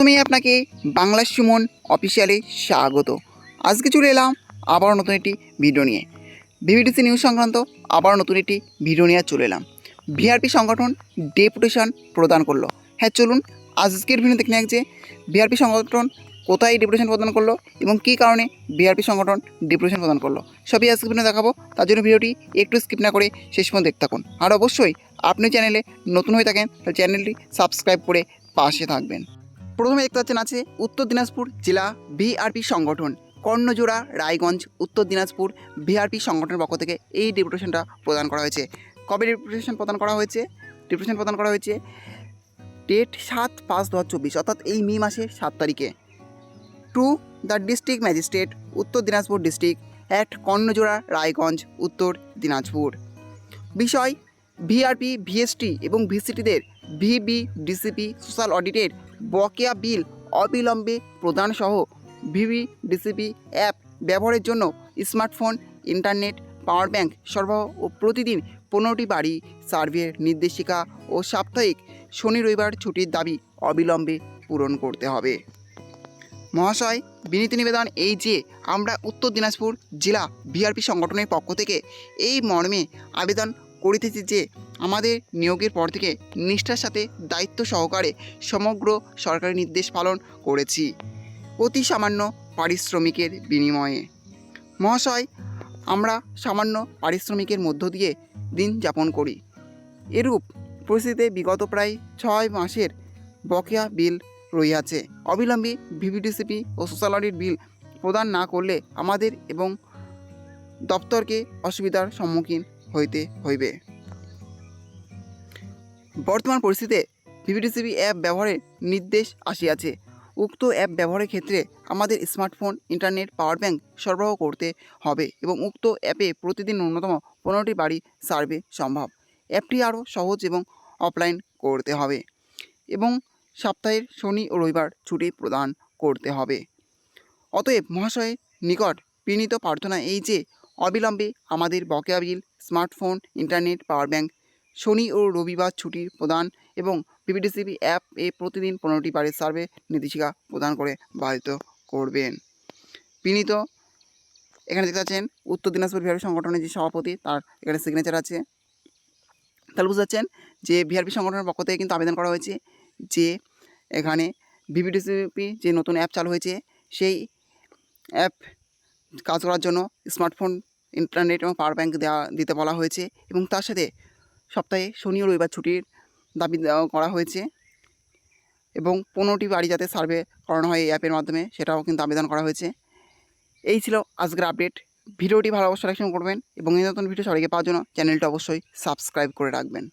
তুমি আপনাকে বাংলা সুমন অফিসিয়ালে স্বাগত। আজকে চলে এলাম আবার নতুন একটি ভিডিও নিয়ে। বিবিডিসি নিউজ সংক্রান্ত আবার নতুন একটি ভিডিও নিয়ে চলে এলাম। ভিআরপি সংগঠন ডেপুটেশন প্রদান করল। হ্যাঁ চলুন আজকের ভিডিও দেখে নেওয়া যে ভিআরপি সংগঠন কোথায় ডেপুটেশন প্রদান করল এবং কী কারণে ভিআরপি সংগঠন ডেপুটেশন প্রদান করল। সবই আজকে ভিডিও দেখাবো। তার জন্য ভিডিওটি একটু স্কিপ না করে শেষ পর্যন্ত দেখতে থাকুন। আর অবশ্যই আপনি চ্যানেলে নতুন হয়ে থাকেন, তাহলে চ্যানেলটি সাবস্ক্রাইব করে পাশে থাকবেন। প্রথমে দেখতে পাচ্ছেন আছে উত্তর দিনাজপুর জেলা বিআরপি সংগঠন, কর্ণজোড়া, রায়গঞ্জ, উত্তর দিনাজপুর বিআরপি সংগঠনের পক্ষ থেকে এই ডেপুটেশনটা প্রদান করা হয়েছে। কবে ডেপুটেশন প্রদান করা হয়েছে? ডেপুটেশন প্রদান করা হয়েছে ডেট সাত পাঁচ দু হাজার চব্বিশ, অর্থাৎ এই মে মাসের সাত তারিখে। Two the district magistrate Uttar Dinajpur district at Karnajora, Raiganj, Uttar Dinajpur. বিষয় ভিআরপি ভিএসটি এবং ভিসিটিদের ভিবি, ডিসিপি, সোশ্যাল অডিটের বকেয়া বিল অবিলম্বে প্রদানসহ ভিভি ডিসিপি অ্যাপ ব্যবহারের জন্য স্মার্টফোন, ইন্টারনেট, পাওয়ার ব্যাংক সরবরাহ ও প্রতিদিন পনেরোটি বাড়ি সার্ভের নির্দেশিকা ও সাপ্তাহিক শনি রবিবার ছুটির দাবি অবিলম্বে পূরণ করতে হবে। মহাশয়, বিনীত নিবেদন এই যে আমরা উত্তর দিনাজপুর জেলা ভিআরপি সংগঠনের পক্ষ থেকে এই মর্মে আবেদন করিতেছি যে আমাদের নিয়োগের পর থেকে নিষ্ঠার সাথে দায়িত্ব সহকারে সমগ্র সরকারি নির্দেশ পালন করেছি। অতি সামান্য পারিশ্রমিকের বিনিময়ে। মহাশয়, আমরা সামান্য পারিশ্রমিকের মধ্য দিয়ে দিন যাপন করি। এরূপ পরিস্থিতিতে বিগত প্রায় ছয় মাসের বকেয়া বিল রইয়াছে অবিলম্বে ভিভিডিসিপি ও সোশ্যাল বিল প্রদান না করলে আমাদের এবং দপ্তরকে অসুবিধার সম্মুখীন হইতে হইবে। বর্তমান পরিস্থিতিতে ভিভিডিসিপি অ্যাপ ব্যবহারের নির্দেশ আসিয়াছে। উক্ত অ্যাপ ব্যবহারের ক্ষেত্রে আমাদের স্মার্টফোন, ইন্টারনেট, পাওয়ার ব্যাংক সরবরাহ করতে হবে এবং উক্ত অ্যাপে প্রতিদিন ন্যূনতম পনেরোটি বাড়ি সার্ভে সম্ভব। অ্যাপটি আরও সহজ এবং অফলাইন করতে হবে এবং সপ্তাহের শনি ও রবিবার ছুটি প্রদান করতে হবে। অতএব মহাশয়ের নিকট বিনীত প্রার্থনা এই যে অবিলম্বে আমাদের বকেয়া bill smartphone, internet, power bank শনি ও রবিবার ছুটির প্রদান এবং পিপিডিসিবি অ্যাপ এ প্রতিদিন পনেরোটি বাড়ির সার্ভে নির্দেশিকা প্রদান করে বাধিত করবেন। বিনীত, এখানে দেখতে পাচ্ছেন উত্তর দিনাজপুর বিহারি সংগঠনের যে সভাপতি, তার এখানে সিগনেচার আছে। তাহলে বুঝতে পারছেন যে ভিআরপি সংগঠনের পক্ষ থেকে কিন্তু আবেদন করা হয়েছে যে এখানে ভিভিডিসিপি যে নতুন অ্যাপ চালু হয়েছে, সেই অ্যাপ কাজ করার জন্য স্মার্টফোন ইন্টারনেট এবং পাওয়ার ব্যাঙ্ক দেওয়া, দিতে বলা হয়েছে এবং তার সাথে সপ্তাহে শনি ও রবিবার ছুটির দাবি করা হয়েছে এবং পনেরোটি বাড়ি যাতে সার্ভে করানো হয় এই অ্যাপের মাধ্যমে সেটাও কিন্তু আবেদন করা হয়েছে। এই ছিল আজকের আপডেট। ভিডিওটি ভালো অবশ্যই করবেন এবং এই নতুন ভিডিও সবাইকে পাওয়ার জন্য চ্যানেলটা অবশ্যই সাবস্ক্রাইব করে রাখবেন।